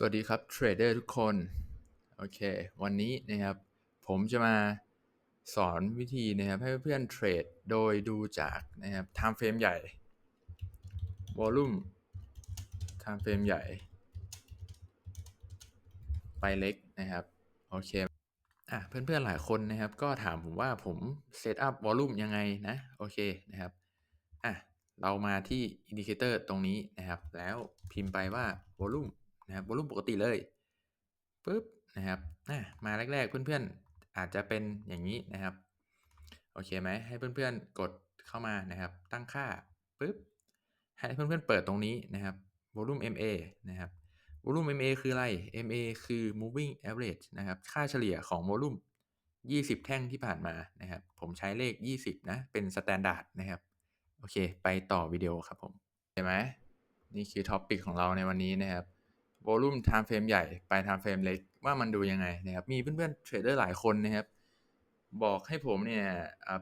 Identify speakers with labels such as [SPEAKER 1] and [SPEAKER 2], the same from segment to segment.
[SPEAKER 1] สวัสดีครับเทรดเดอร์ทุกคน โอเค วันนี้นะครับ ผมจะมาสอนวิธีนะครับให้เพื่อนเทรดโดยดูจากนะครับ time frame ใหญ่ volume time frame ใหญ่ ไปเล็กนะครับ โอเคอะเพื่อนๆหลายคนนะครับ ก็ถามผมว่าผมเซตอัพวอลลุ่มยังไงนะ โอเคนะครับอะเรามาที่อินดิเคเตอร์ตรงนี้นะครับ แล้วพิมพ์ไปว่าวอลลุ่ม นะครับวอลลุ่มปกติเลยปุ๊บนะครับอะมาแรกๆ เพื่อนๆ อาจจะเป็นอย่างนี้นะครับ โอเคไหมให้เพื่อนๆ กดเข้ามานะครับ ตั้งค่าปุ๊บให้เพื่อนๆ เปิดตรงนี้นะครับ volume MA นะครับ volume MA คืออะไร MA คือ moving average นะครับ ค่าเฉลี่ยของ volume 20 แท่งที่ผ่านมานะครับ ผมใช้เลข 20 นะ เป็น standard นะครับ โอเค ไปต่อวิดีโอครับผมเห็นไหมนี่คือท็อปิกของเราในวันนี้นะครับ volume time frame ใหญ่ไป time frame เล็กว่ามันดูยังไงนะครับ มีเพื่อนๆเทรดเดอร์หลายคนนะครับ บอกให้ผมเนี่ย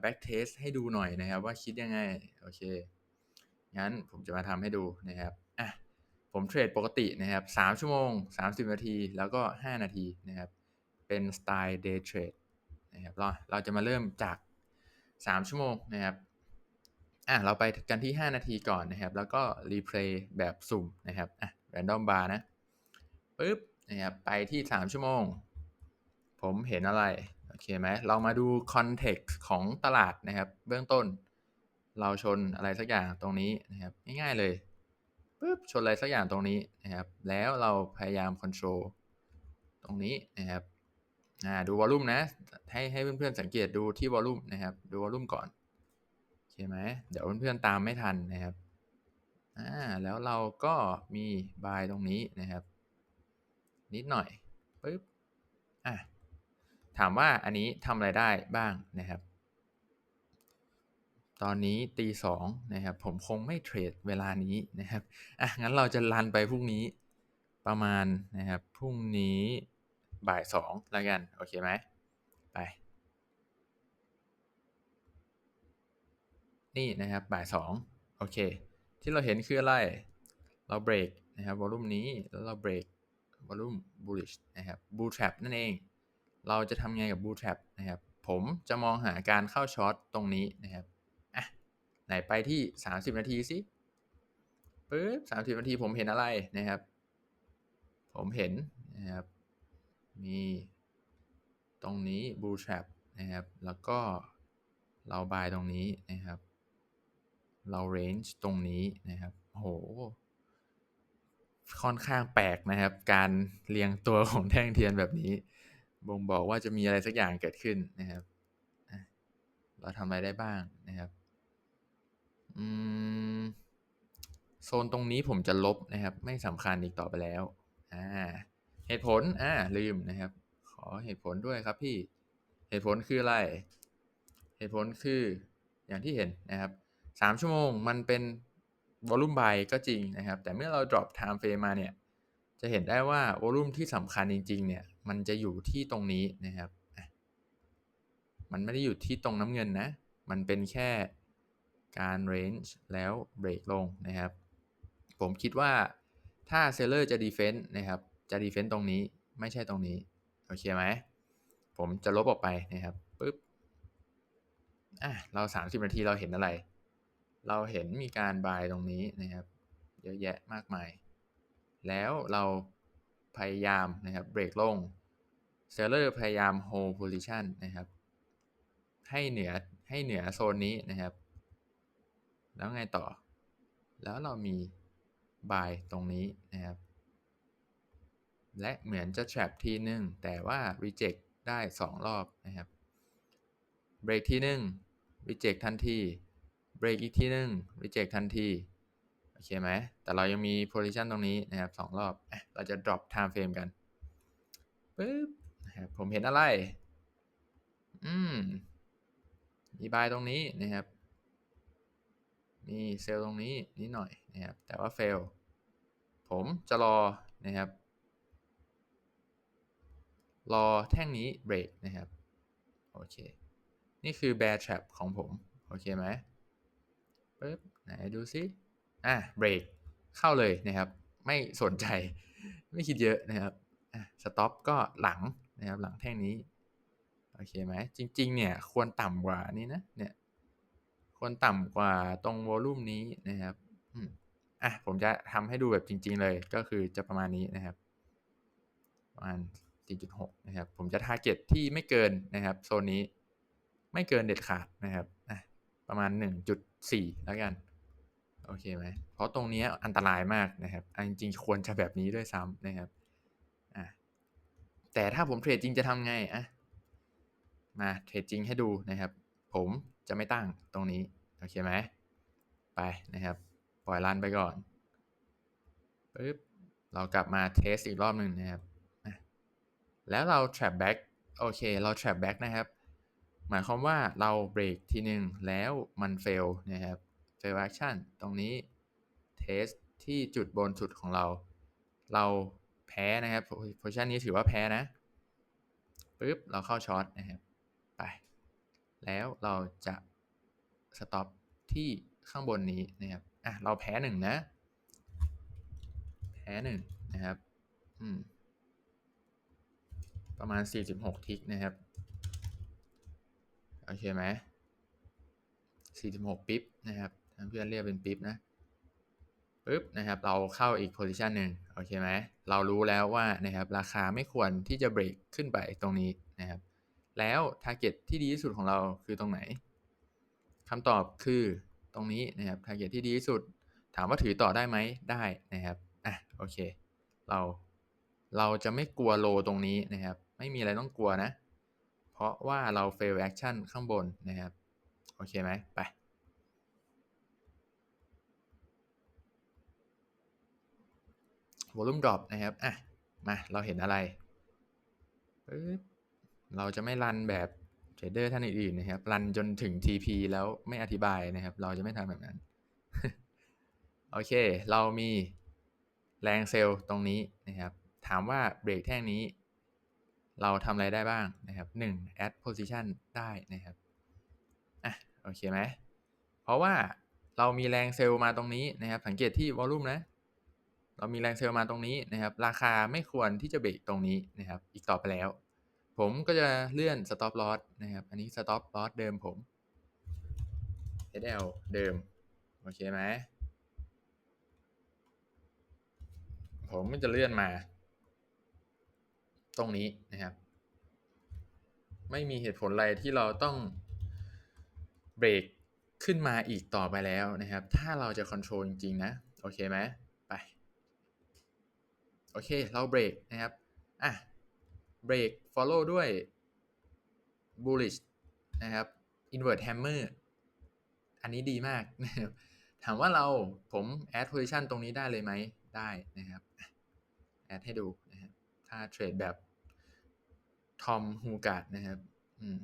[SPEAKER 1] back test ให้ดูหน่อยนะครับ ว่าคิดยังไง โอเค งั้นผมจะมาทำให้ดูนะครับอะผมเทรดปกตินะครับ 3 ชั่วโมง 30 นาที แล้วก็ 5 นาทีนะครับ เป็นสไตล์ day trade นะครับเราเราจะมาเริ่มจาก 3 ชั่วโมงนะครับอะเราไปกันที่ 5 นาทีก่อนนะครับ แล้วก็รีเพลย์แบบสุ่มนะครับอะ random bar นะ ปึ๊บนะครับไปที่ 3 ชั่วโมง ผมเห็นอะไร โอเคไหมเรามาดู context ของตลาดนะครับ เบื้องต้น เราชนอะไรสักอย่างตรงนี้นะครับ ง่ายๆเลยปึ๊บชนอะไรสักอย่างตรงนี้นะครับ แล้วเราพยายาม control ตรงนี้นะครับดูวอลลุ่มนะให้ให้เพื่อนๆสังเกตดูที่วอลลุ่มนะครับ ดูวอลลุ่มก่อนโอเคไหมเดี๋ยวเพื่อนๆตามไม่ทันนะครับอ่าแล้วเราก็มี buy ตรงนี้นะครับ นิดหน่อยปึ๊บอะถามว่าอันนี้ทำอะไรได้บ้างนะครับ ตอนนี้ตีสองนะครับ ผมคงไม่เทรดเวลานี้นะครับอะงั้นเราจะรันไปพรุ่งนี้ประมาณนะครับพรุ่งนี้บ่ายสองแล้วกัน โอเคไหมไป นี่นะครับบ่ายสองโอเค ที่เราเห็นคืออะไร เราเบรกนะครับวอลุ่มนี้แล้วเราเบรก วอลุ่ม bullish นะครับ bull trap นั่นเอง เราจะทำไงกับ bull trap นะครับ ผมจะมองหาการเข้าช็อตตรงนี้นะครับอะไหนไปที่ 30 นาทีสิปึ๊บ30นาทีผมเห็นอะไรนะครับ ผมเห็นนะครับ มีตรงนี้ bull trap นะครับ แล้วก็เราบายตรงนี้นะครับ เรา range ตรงนี้นะครับโห ค่อนข้างแปลกนะครับ การเรียงตัวของแท่งเทียนแบบนี้ บ่งบอกว่าจะมีอะไรสักอย่างเกิดขึ้นนะครับ เราทำอะไรได้บ้างนะครับอืมโซนตรงนี้ผมจะลบนะครับ ไม่สำคัญอีกต่อไปแล้วอ่าเหตุผลอ่าลืมนะครับ ขอเหตุผลด้วยครับพี่เหตุผลคืออะไร เหตุผลคืออย่างที่เห็นนะครับสามชั่วโมงมันเป็น วอลุ่มบายก็จริงนะครับ แต่เมื่อเรา drop time frame มาเนี่ย จะเห็นได้ว่าวอลุ่มที่สำคัญจริง ๆ เนี่ย มันจะอยู่ที่ตรงนี้นะครับ มันไม่ได้อยู่ที่ตรงน้ำเงินนะ มันเป็นแค่การ range แล้วเบรกลงนะครับ ผมคิดว่าถ้าเซลเลอร์จะ defense นะครับ จะ defense ตรงนี้ไม่ใช่ตรงนี้ โอเคไหม ผมจะลบออกไปนะครับปึ๊บอะเรา 30 นาทีเราเห็นอะไร เราเห็นมีการบายตรงนี้นะครับ เยอะแยะมากมาย แล้วเราพยายามนะครับเบรกลงเซลเลอร์พยายาม hold position นะครับ ให้เหนือให้เหนือโซนนี้นะครับ แล้วไงต่อ แล้วเรามี buy ตรงนี้นะครับ และเหมือนจะ trap ทีหนึ่งแต่ว่า reject ได้ 2 รอบนะครับเบรกทีหนึ่ง reject ทันที เบรกอีกทีหนึ่ง reject ทันที โอเคไหม แต่เรายังมี position ตรงนี้นะครับ2รอบ เราจะ drop time frame กันปึ๊บนะครับผมเห็นอะไร อืมมี buy ตรงนี้นะครับ มีเซลล์ตรงนี้นิดหน่อยนะครับ แต่ว่า fail ผมจะรอนะครับ รอแท่งนี้เบรกนะครับ โอเค นี่คือ bear trap ของผม โอเคไหม ปึ๊บไหนดูซิอะเบรกเข้าเลยนะครับ ไม่สนใจไม่คิดเยอะนะครับอะสต็อปก็หลังนะครับหลังแท่งนี้โอเคไหมจริง ๆ เนี่ยควรต่ำกว่านี้นะเนี่ยควรต่ำกว่าตรงวอลลุ่มนี้นะครับอืมอะผมจะทำให้ดูแบบจริง ๆ เลยก็คือจะประมาณนี้นะครับ ประมาณ 4.6 นะครับ ผมจะทาร์เก็ตที่ไม่เกินนะครับโซนนี้ไม่เกินเด็ดขาดนะครับ ประมาณ 1.4 แล้วกัน โอเคไหม เพราะตรงนี้อันตรายมากนะครับจริงๆ ควรจะแบบนี้ด้วยซ้ำนะครับอะแต่ถ้าผมเทรดจริงจะทำไงอะมาเทรดจริงให้ดูนะครับ ผมจะไม่ตั้งตรงนี้ โอเคไหม ไปนะครับ ปล่อยรันไปก่อนปึ๊บเรากลับมาเทสอีกรอบหนึ่งนะครับ แล้วเรา trap back โอเค เรา trap back นะครับ หมายความว่าเราเบรกทีหนึ่งแล้วมัน fail นะครับ fail action ตรงนี้ test ที่จุดบนสุดของเรา เราแพ้นะครับ position นี้ถือว่าแพ้นะปึ๊บเราเข้าช็อตนะครับ ไป แล้วเราจะ stop ที่ข้างบนนี้นะครับ อะ เราแพ้หนึ่งนะ แพ้หนึ่งนะครับ อืม ประมาณ 46 ทิกนะครับ โอเคไหม46ปิ๊บนะครับเพื่อนเรียกเป็นปิ๊บนะปึ๊บนะครับเราเข้าอีกโพซิชันหนึ่งโอเคไหมเรารู้แล้วว่านะครับราคาไม่ควรที่จะเบรกขึ้นไปตรงนี้นะครับ แล้วทาร์เก็ตที่ดีที่สุดของเราคือตรงไหนคำตอบคือตรงนี้นะครับทาร์เก็ตที่ดีที่สุด ถามว่าถือต่อได้ไหมได้นะครับอะโอเค เราเราจะไม่กลัวโลตรงนี้นะครับ ไม่มีอะไรต้องกลัวนะ เพราะว่าเรา fail action ข้างบนนะครับ โอเคไหมไป volume drop นะครับ อะ มา เราเห็นอะไรปึ๊บเราจะไม่รันแบบเทรดเดอร์ท่านอื่นๆนะครับ รันจนถึง TP แล้วไม่อธิบายนะครับ เราจะไม่ทำแบบนั้น โอเค เรามีแรงเซลล์ตรงนี้นะครับ ถามว่าเบรกแท่งนี้ เราทำอะไรได้บ้างนะครับ1 add position ได้นะครับอะโอเคไหมเพราะว่าเรามีแรงเซลล์มาตรงนี้นะครับ สังเกตที่วอลลุ่มนะ เรามีแรงเซลล์มาตรงนี้นะครับ ราคาไม่ควรที่จะเบรกตรงนี้นะครับ อีกต่อไปแล้ว ผมก็จะเลื่อน stop loss นะครับ อันนี้ stop loss เดิมผม SL เดิม โอเคไหมผมก็จะเลื่อนมา ตรงนี้นะครับ ไม่มีเหตุผลอะไรที่เราต้องเบรกขึ้นมาอีกต่อไปแล้วนะครับ ถ้าเราจะคอนโทรลจริง ๆ นะ โอเคไหมไป โอเค เราเบรกนะครับ อะ เบรก follow ด้วย bullish นะครับ invert hammer อันนี้ดีมากนะครับถามว่าเราผม add position ตรงนี้ได้เลยไหม ได้นะครับแอดให้ดูนะครับถ้าเทรดแบบ ทอมฮูการ์ดนะครับ อืม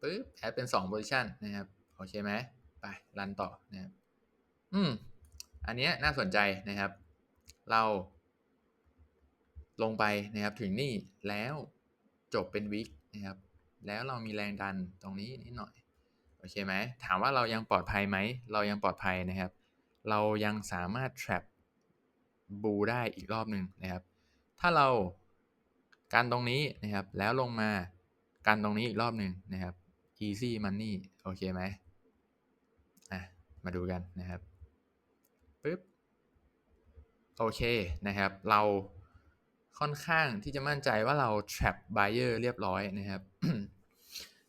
[SPEAKER 1] ปึ๊บแอดเป็น2 position นะครับ โอเคไหมไป รันต่อนะครับ อืม อันนี้น่าสนใจนะครับ เราลงไปนะครับถึงนี่แล้วจบเป็นวิกนะครับ แล้วเรามีแรงดันตรงนี้นิดหน่อย โอเคไหม ถามว่าเรายังปลอดภัยไหม เรายังปลอดภัยนะครับ เรายังสามารถ trap บูได้อีกรอบหนึ่งนะครับ ถ้าเรา การตรงนี้นะครับ แล้วลงมาการตรงนี้อีกรอบหนึ่งนะครับ easy money โอเคไหมอะ มาดูกันนะครับปึ๊บโอเคนะครับ เราค่อนข้างที่จะมั่นใจว่าเรา trap buyer เรียบร้อยนะครับ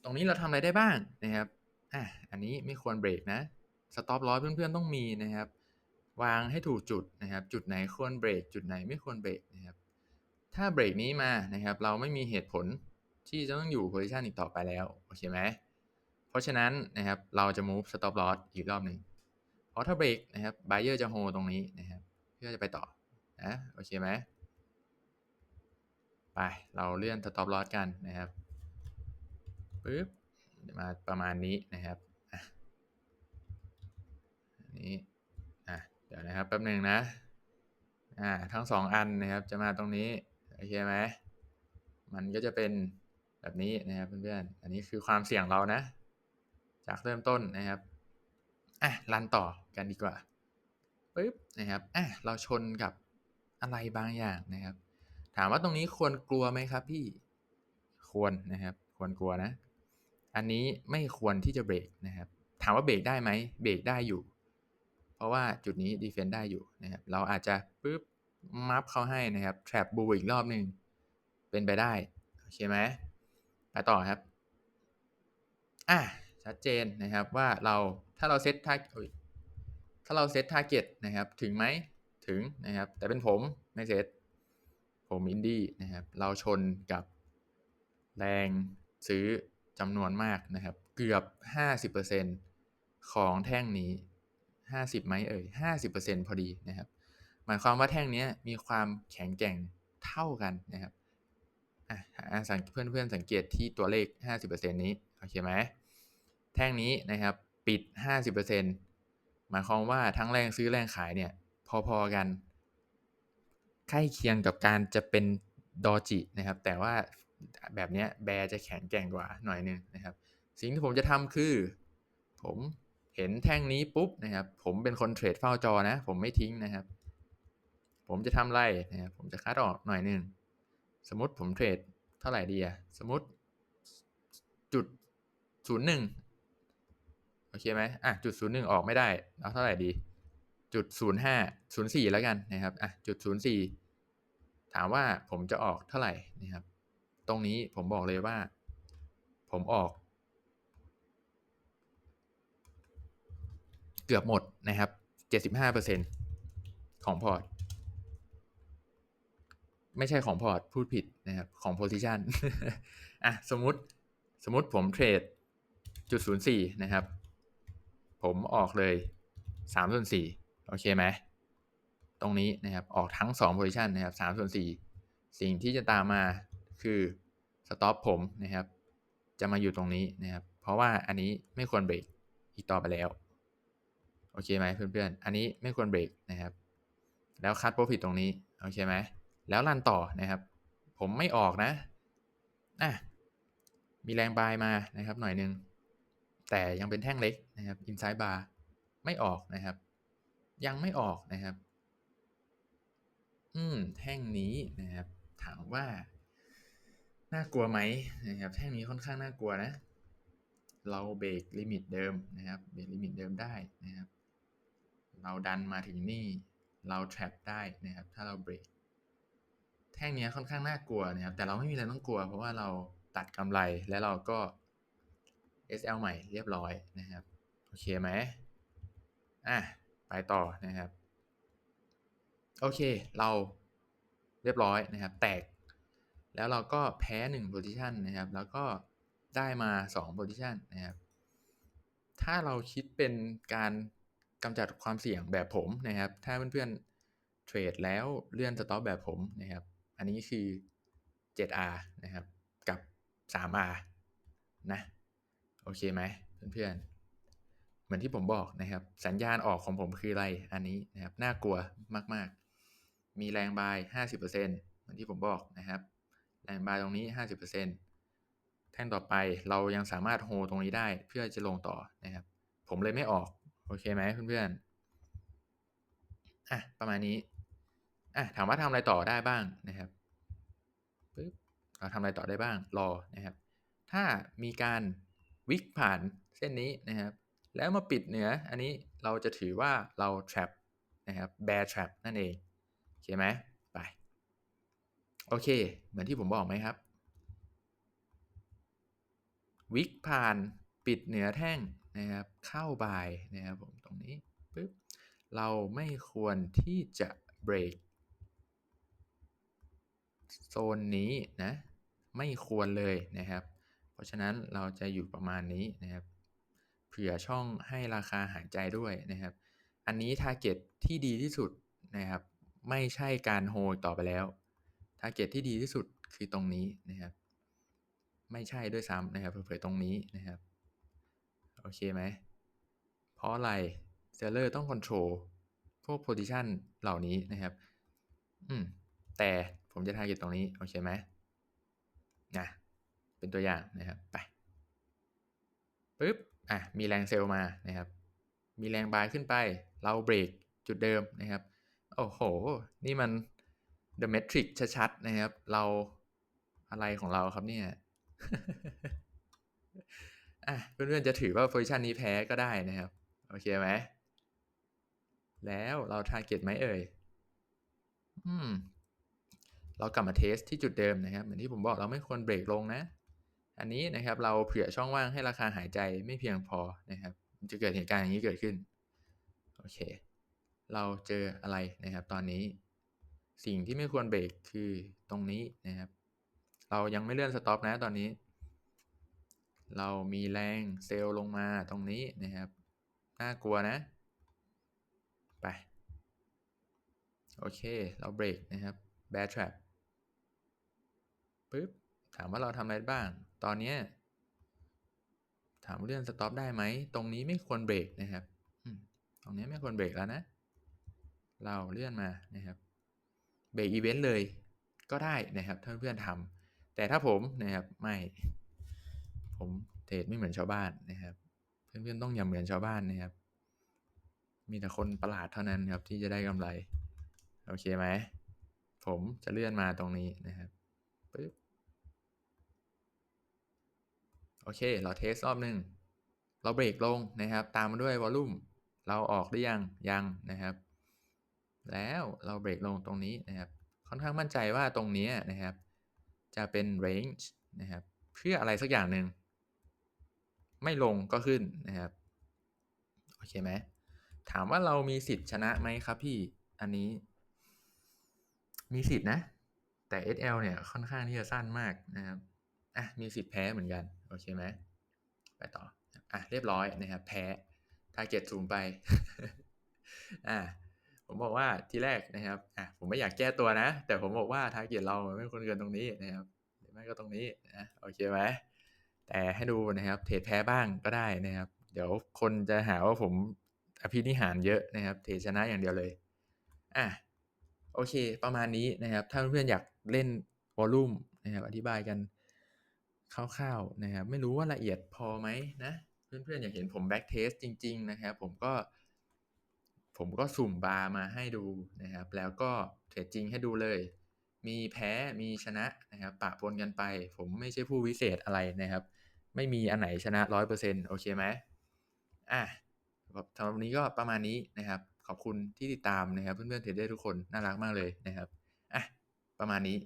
[SPEAKER 1] ตรงนี้เราทำอะไรได้บ้างนะครับอะอันนี้ไม่ควรเบรกนะ stop loss เพื่อนๆต้องมีนะครับ วางให้ถูกจุดนะครับ จุดไหนควรเบรกจุดไหนไม่ควรเบรกนะครับ ถ้าเบรกนี้มานะครับ เราไม่มีเหตุผลที่จะต้องอยู่ position อีกต่อไปแล้ว โอเคไหม เพราะฉะนั้นนะครับเราจะ move stop loss อีกรอบหนึ่งเพราะถ้าเบรกนะครับ buyer จะ hold ตรงนี้นะครับ เพื่อจะไปต่อนะโอเคไหมไป เราเลื่อน stop loss กันนะครับปึ๊บมาประมาณนี้นะครับอันนี้อะเดี๋ยวนะครับแป๊บหนึ่งนะอ่าทั้งสองอันนะครับจะมาตรงนี้ อเคไหมมันก็จะเป็นแบบนี้นะครับเพื่อนๆ อันนี้คือความเสี่ยงเรานะ จากเริ่มต้นนะครับ อะรันต่อกันดีกว่าปึ๊บนะครับ อะเราชนกับอะไรบางอย่างนะครับ ถามว่าตรงนี้ควรกลัวไหมครับพี่ ควรนะครับ ควรกลัวนะ อันนี้ไม่ควรที่จะเบรกนะครับ ถามว่าเบรกได้ไหม เบรกได้อยู่ เพราะว่าจุดนี้ดีเฟนต์ได้อยู่นะครับ เราอาจจะปึ๊บ มัฟเขาให้นะครับแทร็บบูอีกรอบหนึ่งเป็นไปได้ โอเคไหมไปต่อครับ อะชัดเจนนะครับว่าเราถ้าเราเซตทาร์ถ้าเราเซตทาร์เก็ตนะครับ ถึงไหมถึงนะครับ แต่เป็นผมไม่เซตผมอินดี้นะครับ เราชนกับแรงซื้อจำนวนมากนะครับ เกือบ 50%ของแท่งนี้ 50ไหมเอ่ย50%พอดีนะครับ หมายความว่าแท่งนี้มีความแข็งแกร่งเท่ากันนะครับอะเพื่อนเพื่อนสังเกตที่ตัวเลข 50%นี้โอเคไหมแท่งนี้นะครับปิด 50%หมายความว่าทั้งแรงซื้อแรงขายเนี่ยพอๆกันใกล้เคียงกับการจะเป็นดอจินะครับ แต่ว่าแบบนี้แบร์จะแข็งแกร่งกว่าหน่อยนึงนะครับ สิ่งที่ผมจะทำคือ ผมเห็นแท่งนี้ปุ๊บนะครับ ผมเป็นคนเทรดเฝ้าจอนะ ผมไม่ทิ้งนะครับ ผมจะทำไรนะครับผมจะคัดออกหน่อยนึงสมมติผมเทรดเท่าไหร่ดีอะสมมติจุดศูนย์หนึ่งโอเคไหมอะจุดศูนย์หนึ่งออกไม่ได้เอาเท่าไหร่ดี จุดศูนย์ห้าศูนย์สี่แล้วกันนะครับอะจุดศูนย์สี่ถามว่าผมจะออกเท่าไหร่นะครับ ตรงนี้ผมบอกเลยว่า ผมออก เกือบหมดนะครับเจ็ดสิบห้าเปอร์เซ็นของพอร์ต ไม่ใช่ของพอร์ตพูดผิดนะครับของโพซิชันอะสมมติสมมติผมเทรดจุดศูนย์สี่นะครับ ผมออกเลยสามส่วนสี่โอเคไหมตรงนี้นะครับออกทั้ง2 position นนะครับ3ส่วน4สิ่งที่จะตามมาคือ stop ผมนะครับ จะมาอยู่ตรงนี้นะครับ เพราะว่าอันนี้ไม่ควรเบรกอีกต่อไปแล้ว โอเคไหมเพื่อนๆ อันนี้ไม่ควรเบรกนะครับ แล้วคัด profit ตรงนี้ โอเคไหม แล้วรันต่อนะครับ ผมไม่ออกนะอะมีแรงบายมานะครับหน่อยนึง แต่ยังเป็นแท่งเล็กนะครับ inside bar ไม่ออกนะครับ ยังไม่ออกนะครับ อืมแท่งนี้นะครับ ถามว่า น่ากลัวไหมนะครับ แท่งนี้ค่อนข้างน่ากลัวนะ เราเบรกลิมิตเดิมนะครับเบรกลิมิตเดิมได้นะครับ เราดันมาถึงนี่ เราแทร็ได้นะครับ ถ้าเราเบรก แท่งนี้ค่อนข้างน่ากลัวนะครับแต่เราไม่มีอะไรต้องกลัว เพราะว่าเราตัดกำไรและเราก็ SL ใหม่เรียบร้อยนะครับโอเคไหมอะไปต่อนะครับ โอเคเราเรียบร้อยนะครับ แตก แล้วเราก็แพ้1 position นะครับ แล้วก็ได้มา2 position นะครับ ถ้าเราคิดเป็นการกำจัดความเสี่ยงแบบผมนะครับ ถ้าเพื่อนๆเทรดแล้วเลื่อนสต็อปแบบผมนะครับ อันนี้คือ 7R นะครับ กับ 3R นะ โอเคไหมเพื่อนๆ เหมือนที่ผมบอกนะครับ สัญญาณออกของผมคืออะไร อันนี้นะครับ น่ากลัวมาก ๆ มีแรงบาย 50%เหมือนที่ผมบอกนะครับ แรงบายตรงนี้ 50%แท่งต่อไปเรายังสามารถโฮตรงนี้ได้เพื่อจะลงต่อนะครับ ผมเลยไม่ออก โอเคไหมเพื่อนๆ อะ ประมาณนี้ อะถามว่าทำอะไรต่อได้บ้างนะครับปึ๊บเราทำอะไรต่อได้บ้างรอนะครับ ถ้ามีการวิกผ่านเส้นนี้นะครับ แล้วมาปิดเหนืออันนี้เราจะถือว่าเรา trap นะครับ bear trap นั่นเองโอเคไหมไป โอเค เหมือนที่ผมบอกไหมครับ วิกผ่านปิดเหนือแท่งนะครับ เข้าบายนะครับผมตรงนี้ปึ๊บเราไม่ควรที่จะเบรก โซนนี้นะไม่ควรเลยนะครับ เพราะฉะนั้นเราจะอยู่ประมาณนี้นะครับเผื่อช่องให้ราคาหายใจด้วยนะครับ อันนี้ทาร์เก็ตที่ดีที่สุดนะครับ ไม่ใช่การโฮต่อไปแล้วทาร์เก็ตที่ดีที่สุดคือตรงนี้นะครับ ไม่ใช่ด้วยซ้ำนะครับเผื่อตรงนี้นะครับโอเคไหมเพราะอะไรเซลเลอร์ต้องคอนโทรลพวกโพซิชันเหล่านี้นะครับ อืมแต่ ผมจะทาร์เก็ตตรงนี้โอเคไหมนะเป็นตัวอย่างนะครับไปปึ๊บอะมีแรงเซลล์มานะครับ มีแรงบายขึ้นไป เราเบรกจุดเดิมนะครับ โอ้โห นี่มัน The Matrix ชัดๆนะครับ เราอะไรของเราครับเนี่ยอะเพื่อนๆจะถือว่า position นี้แพ้ก็ได้นะครับ โอเคไหมแล้วเรา target ไหมเอ่ย อืม เรากลับมาเทสที่จุดเดิมนะครับ เหมือนที่ผมบอกเราไม่ควรเบรกลงนะ อันนี้นะครับเราเผื่อช่องว่างให้ราคาหายใจไม่เพียงพอนะครับ จะเกิดเหตุการณ์อย่างนี้เกิดขึ้น โอเค เราเจออะไรนะครับตอนนี้ สิ่งที่ไม่ควรเบรกคือตรงนี้นะครับ เรายังไม่เลื่อนสต็อปนะตอนนี้ เรามีแรงเซลล์ลงมาตรงนี้นะครับ น่ากลัวนะ ไป โอเค เราเบรกนะครับ bear trap ปึ๊บถามว่าเราทำอะไรบ้าง ตอนนี้ถามเลื่อนสต็อปได้ไหม ตรงนี้ไม่ควรเบรกนะครับตรงนี้ไม่ควรเบรกแล้วนะ เราเลื่อนมานะครับ เบรกอีเวนต์เลยก็ได้นะครับถ้าเพื่อนทำแต่ถ้าผมนะครับไม่ ผมเทรดไม่เหมือนชาวบ้านนะครับ เพื่อนๆต้องอย่าเหมือนชาวบ้านนะครับ มีแต่คนประหลาดเท่านั้นครับที่จะได้กำไร โอเคไหม ผมจะเลื่อนมาตรงนี้นะครับปึ๊บ โอเค เราเทสรอบหนึ่ง เราเบรกลงนะครับ ตามมาด้วยวอลลุ่ม เราออกหรือยัง ยังนะครับ แล้วเราเบรกลงตรงนี้นะครับ ค่อนข้างมั่นใจว่าตรงนี้นะครับ จะเป็น range นะครับ เพื่ออะไรสักอย่างหนึ่ง ไม่ลงก็ขึ้นนะครับ โอเคไหม ถามว่าเรามีสิทธิ์ชนะไหมครับพี่ อันนี้ มีสิทธิ์นะ แต่ SL เนี่ย ค่อนข้างที่จะสั้นมากนะครับ อะ มีสิทธิ์แพ้เหมือนกัน โอเคไหมไปต่ออะเรียบร้อยนะครับแพ้ทาร์เก็ตสูงไปอะผมบอกว่าทีแรกนะครับอะผมไม่อยากแก้ตัวนะ แต่ผมบอกว่าทาร์เก็ตเราไม่ควรเกินตรงนี้นะครับหรือไม่ก็ตรงนี้นะโอเคไหมแต่ให้ดูนะครับเทรดแพ้บ้างก็ได้นะครับ เดี๋ยวคนจะหาว่าผมอภินิหารเยอะนะครับ เทรดชนะอย่างเดียวเลยอะโอเค ประมาณนี้นะครับ ถ้าเพื่อนๆอยากเล่นวอลลุ่มนะครับอธิบายกัน คร่าวๆนะครับไม่รู้ว่าละเอียดพอไหมนะเพื่อนๆอยากเห็นผมแบ็กเทสจริง ๆ นะครับผมก็ ผมก็สุ่มบาร์มาให้ดูนะครับ แล้วก็เทรดจริงให้ดูเลย มีแพ้มีชนะนะครับปะปนกันไป ผมไม่ใช่ผู้วิเศษอะไรนะครับ ไม่มีอันไหนชนะร้อยเปอร์เซ็นโอเคไหมอะสำหรับวันนี้ก็ประมาณนี้นะครับ ขอบคุณที่ติดตามนะครับ เพื่อนๆเทรดเดอร์ทุกคนน่ารักมากเลยนะครับอะประมาณนี้